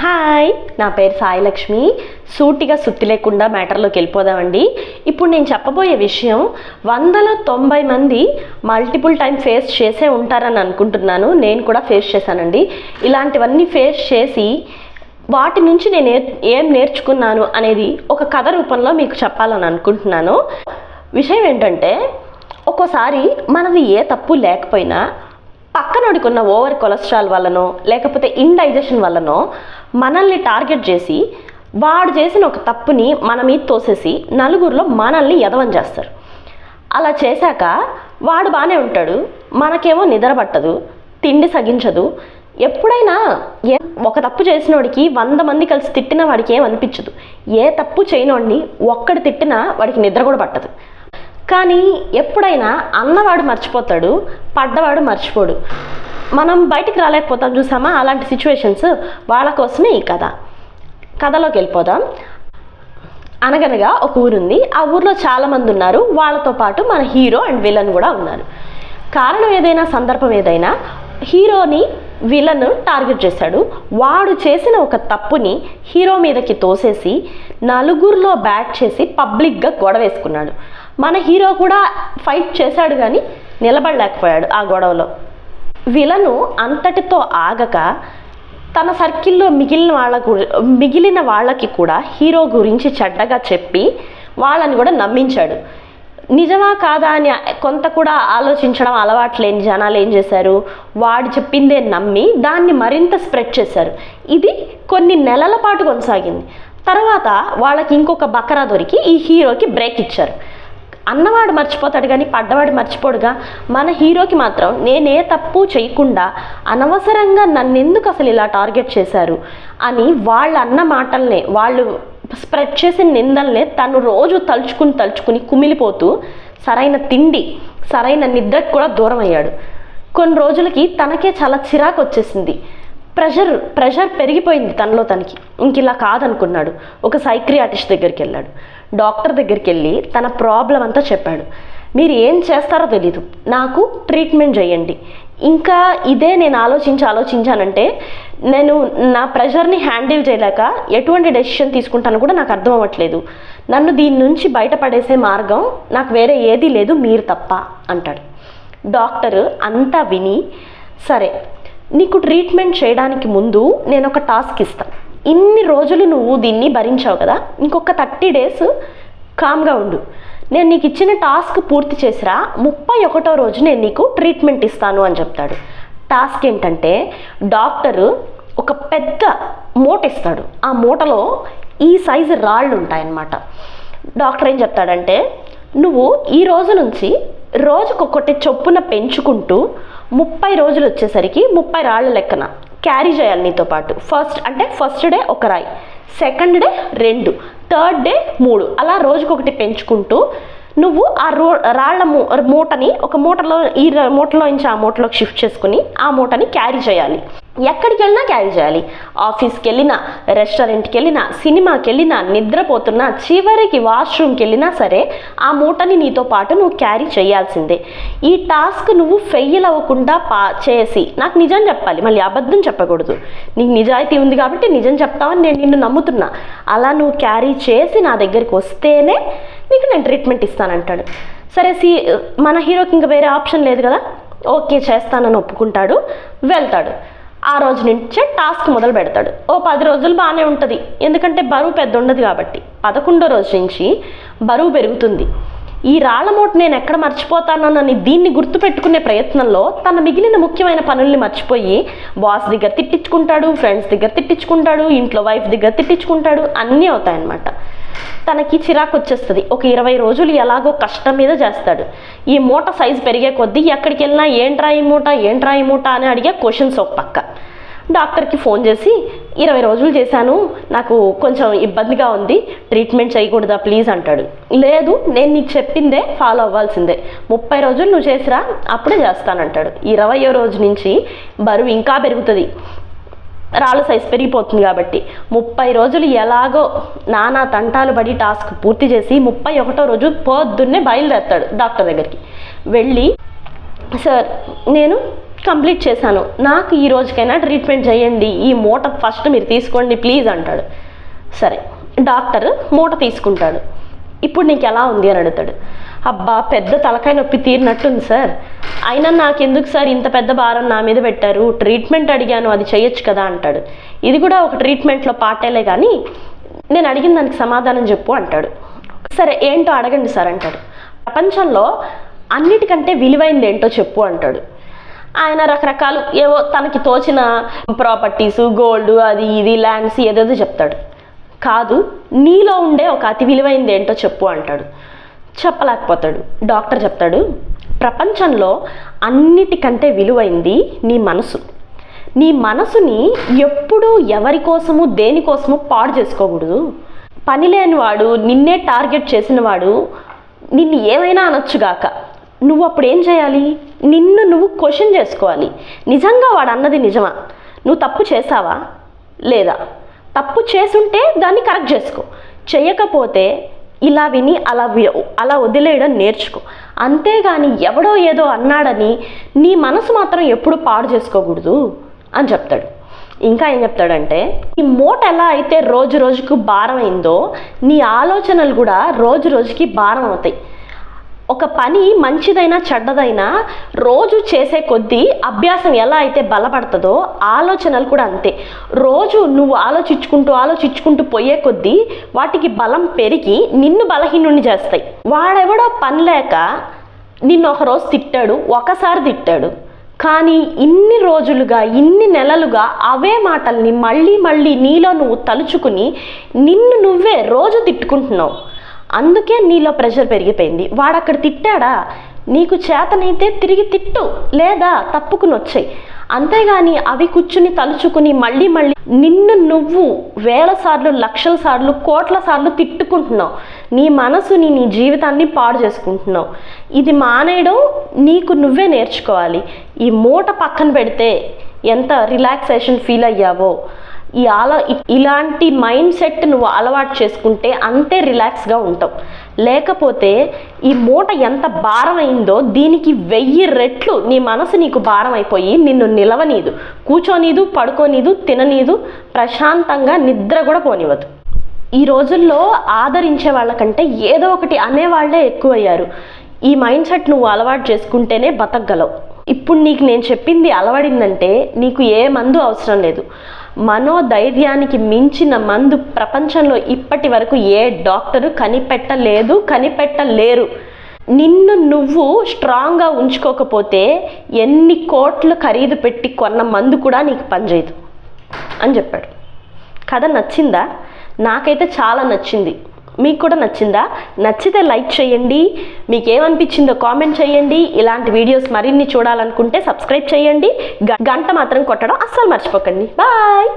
Hi నా పేరు సాయిలక్ష్మి. సూటిగా సుత్తి లేకుండా మ్యాటర్లోకి వెళ్ళిపోదామండి. ఇప్పుడు నేను చెప్పబోయే విషయం వందల తొంభై మంది మల్టిపుల్ టైం ఫేస్ చేసే ఉంటారని అనుకుంటున్నాను. నేను కూడా ఫేస్ చేశానండి. ఇలాంటివన్నీ ఫేస్ చేసి వాటి నుంచి నేను ఏం నేర్చుకున్నాను అనేది ఒక కథ రూపంలో మీకు చెప్పాలని అనుకుంటున్నాను. విషయం ఏంటంటే ఒక్కోసారి మనది ఏ తప్పు లేకపోయినా పక్కనోడికున్న ఓవర్ కొలెస్ట్రాల్ వల్లనో లేకపోతే ఇండైజెషన్ వల్లనో మనల్ని టార్గెట్ చేసి వాడు చేసిన ఒక తప్పుని మన మీద తోసేసి నలుగురిలో మనల్ని ఎదవం చేస్తారు. అలా చేశాక వాడు బాగానే ఉంటాడు మనకేమో నిద్ర పట్టదు తిండి సగించదు. ఎప్పుడైనా ఏ ఒక తప్పు చేసినోడికి వంద మంది కలిసి తిట్టినా వాడికి ఏం అనిపించదు. ఏ తప్పు చేయనోడిని ఒక్కడు తిట్టినా వాడికి నిద్ర కూడా పట్టదు. కానీ ఎప్పుడైనా అన్నవాడు మర్చిపోతాడు పడ్డవాడు మర్చిపోడు. మనం బయటికి రాలేకపోతాం చూసామా? అలాంటి సిచ్యువేషన్స్ వాళ్ళ కోసమే ఈ కథ. కథలోకి వెళ్ళిపోదాం. అనగనగా ఒక ఊరుంది. ఆ ఊర్లో చాలామంది ఉన్నారు. వాళ్ళతో పాటు మన హీరో అండ్ విలన్ కూడా ఉన్నారు. కారణం ఏదైనా సందర్భం ఏదైనా హీరోని విలన్ టార్గెట్ చేశాడు. వాడు చేసిన ఒక తప్పుని హీరో మీదకి తోసేసి నలుగురిలో బ్యాట్ చేసి పబ్లిక్గా గొడవ వేసుకున్నాడు. మన హీరో కూడా ఫైట్ చేశాడు కానీ నిలబడలేకపోయాడు ఆ గొడవలో. విలను అంతటితో ఆగక తన సర్కిల్లో మిగిలిన వాళ్ళ మిగిలిన వాళ్ళకి కూడా హీరో గురించి చెడ్డగా చెప్పి వాళ్ళని కూడా నమ్మించాడు. నిజమా కాదా అని కొంత కూడా ఆలోచించడం అలవాట్లేని జనాలు ఏం చేశారు? వాడు చెప్పిందే నమ్మి దాన్ని మరింత స్ప్రెడ్ చేశారు. ఇది కొన్ని నెలల పాటు కొనసాగింది. తర్వాత వాళ్ళకి ఇంకొక బకరా దొరికి ఈ హీరోకి బ్రేక్ ఇచ్చారు. అన్నవాడు మర్చిపోతాడు కానీ పడ్డవాడు మర్చిపోడుగా మన హీరోకి మాత్రం నేనే తప్పు చేయకుండా అనవసరంగా నన్ను ఎందుకు అసలు ఇలా టార్గెట్ చేశారు అని వాళ్ళ అన్న మాటల్నే వాళ్ళు స్ప్రెడ్ చేసిన నిందల్నే తను రోజు తలుచుకుని తలుచుకుని కుమిలిపోతూ సరైన తిండి సరైన నిద్రకు కూడా దూరం అయ్యాడు. కొన్ని రోజులకి తనకే చాలా చిరాకు వచ్చేసింది. ప్రెషర్ ప్రెషర్ పెరిగిపోయింది తనలో తనకి. ఇంక ఇలా కాదనుకున్నాడు. ఒక సైక్రియాటిస్ట్ దగ్గరికి వెళ్ళాడు. డాక్టర్ దగ్గరికి వెళ్ళి తన ప్రాబ్లం అంతా చెప్పాడు. మీరు ఏం చేస్తారో తెలీదు. నాకు ట్రీట్మెంట్ చేయండి. ఇంకా ఇదే నేను ఆలోచించి ఆలోచించానంటే నేను నా ప్రెషర్ని హ్యాండిల్ చేయలేక ఎటువంటి డెసిషన్ తీసుకుంటానో కూడా నాకు అర్థం అవ్వట్లేదు. నన్ను దీని నుంచి బయటపడేసే మార్గం నాకు వేరే ఏదీ లేదు మీరు తప్ప అంటాడు. డాక్టర్ అంతా విని సరే నీకు ట్రీట్మెంట్ చేయడానికి ముందు నేను ఒక టాస్క్ ఇస్తాను. ఇన్ని రోజులు నువ్వు దీన్ని భరించావు కదా? ఇంకొక థర్టీ డేస్ కామ్గా ఉండు. నేను నీకు ఇచ్చిన టాస్క్ పూర్తి చేసిరా ముప్పై ఒకటో రోజు నేను నీకు ట్రీట్మెంట్ ఇస్తాను అని చెప్తాడు. టాస్క్ ఏంటంటే డాక్టరు ఒక పెద్ద మూట ఇస్తాడు. ఆ మూటలో ఈ సైజు రాళ్ళు ఉంటాయన్నమాట. డాక్టర్ ఏం చెప్తాడంటే నువ్వు ఈ రోజు నుంచి రోజుకొకటి చొప్పున పెంచుకుంటూ ముప్పై రోజులు వచ్చేసరికి ముప్పై రాళ్ళ లెక్కన క్యారీ చేయాలి నీతో పాటు. ఫస్ట్ అంటే ఫస్ట్ డే ఒక రాయి సెకండ్ డే రెండు థర్డ్ డే మూడు. అలా రోజుకొకటి పెంచుకుంటూ నువ్వు ఆ రో రాళ్ళ మూ మూటని ఒక మూటలో ఈ మూటలో నుంచి ఆ మూటలోకి షిఫ్ట్ చేసుకుని ఆ మూటని క్యారీ చేయాలి. ఎక్కడికి వెళ్ళినా క్యారీ చేయాలి. ఆఫీస్కి వెళ్ళినా రెస్టారెంట్కి వెళ్ళినా సినిమాకి వెళ్ళినా నిద్రపోతున్నా చివరికి వాష్రూమ్కి వెళ్ళినా సరే ఆ మూటని నీతో పాటు నువ్వు క్యారీ చేయాల్సిందే. ఈ టాస్క్ నువ్వు ఫెయిల్ అవ్వకుండా పా చేసి నాకు నిజం చెప్పాలి మళ్ళీ అబద్ధం చెప్పకూడదు. నీకు నిజాయితీ ఉంది కాబట్టి నిజం చెప్తావని నేను నిన్ను నమ్ముతున్నా. అలా నువ్వు క్యారీ చేసి నా దగ్గరికి వస్తేనే నీకు నేను ట్రీట్మెంట్ ఇస్తానంటాడు. సరే సి మన హీరోకి ఇంకా వేరే ఆప్షన్ లేదు కదా? ఓకే చేస్తానని ఒప్పుకుంటాడు వెళ్తాడు. ఆ రోజు నుంచే టాస్క్ మొదలు పెడతాడు. ఓ పది రోజులు బాగానే ఉంటుంది. ఎందుకంటే బరువు పెద్ద ఉండదు కాబట్టి. పదకొండో రోజు నుంచి బరువు పెరుగుతుంది. ఈ రాళ్ళ మూట నేను ఎక్కడ మర్చిపోతానని దీన్ని గుర్తుపెట్టుకునే ప్రయత్నంలో తన మిగిలిన ముఖ్యమైన పనుల్ని మర్చిపోయి బాస్ దగ్గర తిట్టించుకుంటాడు ఫ్రెండ్స్ దగ్గర తిట్టించుకుంటాడు ఇంట్లో వైఫ్ దగ్గర తిట్టించుకుంటాడు అన్నీ అవుతాయన్నమాట. తనకి చిరాకు వచ్చేస్తుంది. ఒక ఇరవై రోజులు ఎలాగో కష్టం మీద చేస్తాడు. ఈ మూట సైజు పెరిగే కొద్దీ ఎక్కడికి వెళ్ళినా ఏంట్రా ఈ మూట ఏంట్రా ఈ మూట అని అడిగే క్వశ్చన్స్ ఒక పక్క. డాక్టర్కి ఫోన్ చేసి ఇరవై రోజులు చేశాను నాకు కొంచెం ఇబ్బందిగా ఉంది ట్రీట్మెంట్ చేయకూడదా ప్లీజ్ అంటాడు. లేదు నేను నీకు చెప్పిందే ఫాలో అవ్వాల్సిందే. ముప్పై రోజులు నువ్వు చేసిరా అప్పుడే చేస్తానంటాడు. ఇరవయో రోజు నుంచి బరువు ఇంకా పెరుగుతుంది. రాళ్ళ సైజ్ పెరిగిపోతుంది కాబట్టి ముప్పై రోజులు ఎలాగో నానా తంటాలు పడి టాస్క్ పూర్తి చేసి ముప్పై ఒకటో రోజు పొద్దున్నే బయలుదేరతాడు డాక్టర్ దగ్గరికి. వెళ్ళి సార్ నేను కంప్లీట్ చేశాను. నాకు ఈ రోజుకైనా ట్రీట్మెంట్ చేయండి. ఈ మూట ఫస్ట్ మీరు తీసుకోండి ప్లీజ్ అంటాడు. సరే డాక్టర్ మూట తీసుకుంటాడు. ఇప్పుడు నీకు ఎలా ఉంది? అని అడుగుతాడు. అబ్బా పెద్ద తలకాయ నొప్పి తీరినట్టుంది సార్ అయినా నాకెందుకు సార్ ఇంత పెద్ద భారం నా మీద పెట్టారు? ట్రీట్మెంట్ అడిగాను అది చేయొచ్చు కదా అంటాడు. ఇది కూడా ఒక ట్రీట్మెంట్లో పాటేలే కానీ నేను అడిగిన దానికి సమాధానం చెప్పు అంటాడు. సరే ఏంటో అడగండి సార్ అంటాడు. ప్రపంచంలో అన్నిటికంటే విలువైంది ఏంటో చెప్పు అంటాడు. ఆయన రకరకాలు ఏవో తనకి తోచిన ప్రాపర్టీస్ గోల్డ్ అది ఇది ల్యాండ్స్ ఏదేదో చెప్తాడు. కాదు నీలో ఉండే ఒక అతి విలువైంది ఏంటో చెప్పు అంటాడు. చెప్పలేకపోతాడు. డాక్టర్ చెప్తాడు ప్రపంచంలో అన్నిటికంటే విలువైంది నీ మనసు. నీ మనసుని ఎప్పుడూ ఎవరి కోసము దేనికోసము పాడు చేసుకోకూడదు. పని లేనివాడు నిన్నే టార్గెట్ చేసినవాడు నిన్ను ఏమైనా అనొచ్చుగాక నువ్వు అప్పుడు ఏం చేయాలి? నిన్ను నువ్వు క్వశ్చన్ చేసుకోవాలి. నిజంగా వాడు అన్నది నిజమా? నువ్వు తప్పు చేసావా లేదా? తప్పు చేసుంటే దాన్ని కరెక్ట్ చేసుకో. చేయకపోతే ఇలా విని అలా వి- అలా వదిలేయడం నేర్చుకో. అంతేగాని ఎవడో ఏదో అన్నాడని నీ మనసు మాత్రం ఎప్పుడు పాడు చేసుకోకూడదు అని చెప్తాడు. ఇంకా ఏం చెప్తాడంటే ఈ మూట ఎలా అయితే రోజు రోజుకు భారం అయిందో నీ ఆలోచనలు కూడా రోజు రోజుకి భారం అవుతాయి. ఒక పని మంచిదైనా చెడ్డదైనా రోజు చేసే కొద్దీ అభ్యాసం ఎలా అయితే బలపడుతుందో ఆలోచనలు కూడా అంతే. రోజు నువ్వు ఆలోచించుకుంటూ ఆలోచించుకుంటూ పోయే కొద్దీ వాటికి బలం పెరిగి నిన్ను బలహీనుని చేస్తాయి. వాడెవడో పని లేక నిన్ను ఒక రోజు తిట్టాడు ఒకసారి తిట్టాడు. కానీ ఇన్ని రోజులుగా ఇన్ని నెలలుగా అవే మాటల్ని మళ్ళీ మళ్ళీ నీలో నువ్వు తలుచుకుని నిన్ను నువ్వే రోజు తిట్టుకుంటున్నావు. అందుకే నీలో ప్రెషర్ పెరిగిపోయింది. వాడు అక్కడ తిట్టాడా? నీకు చేతనైతే తిరిగి తిట్టు లేదా తప్పుకుని వచ్చాయి అంతేగాని అవి కూర్చుని తలుచుకుని మళ్ళీ మళ్ళీ నిన్ను నువ్వు వేల సార్లు లక్షల సార్లు కోట్ల సార్లు తిట్టుకుంటున్నావు. నీ మనసుని నీ జీవితాన్ని పాడు చేసుకుంటున్నావు. ఇది మానేయడం నీకు నువ్వే నేర్చుకోవాలి. ఈ మూట పక్కన పెడితే ఎంత రిలాక్సేషన్ ఫీల్ అయ్యావో. ఈ ఆలో ఇలాంటి మైండ్ సెట్ నువ్వు అలవాటు చేసుకుంటే అంతే రిలాక్స్గా ఉంటావు. లేకపోతే ఈ మూట ఎంత భారం అయిందో దీనికి వెయ్యి రెట్లు నీ మనసు నీకు భారం అయిపోయి నిన్ను నిలవనీదు. కూర్చోనీదు పడుకోనీదు తిననీదు ప్రశాంతంగా నిద్ర కూడా పోనివ్వదు. ఈ రోజుల్లో ఆదరించే వాళ్ళకంటే ఏదో ఒకటి అనేవాళ్ళే ఎక్కువయ్యారు. ఈ మైండ్ సెట్ నువ్వు అలవాటు చేసుకుంటేనే బతకగలవు. ఇప్పుడు నీకు నేను చెప్పింది అలవడిందంటే నీకు ఏ మందు అవసరం లేదు. మనోధైర్యానికి మించిన మందు ప్రపంచంలో ఇప్పటి వరకు ఏ డాక్టరు కనిపెట్టలేదు కనిపెట్టలేరు. నిన్ను నువ్వు స్ట్రాంగ్గా ఉంచుకోకపోతే ఎన్ని కోట్లు ఖరీదు పెట్టి కొన్న మందు కూడా నీకు పనిచేయదు అని చెప్పాడు. కథ నచ్చిందా? నాకైతే చాలా నచ్చింది. మీకు కూడా నచ్చిందా? నచ్చితే లైక్ చేయండి. మీకు ఏమనిపించిందో కామెంట్ చేయండి. ఇలాంటి వీడియోస్ మరిన్ని చూడాలనుకుంటే సబ్స్క్రైబ్ చేయండి. గ- గంట మాత్రం కొట్టడం అస్సలు మర్చిపోకండి. బాయ్!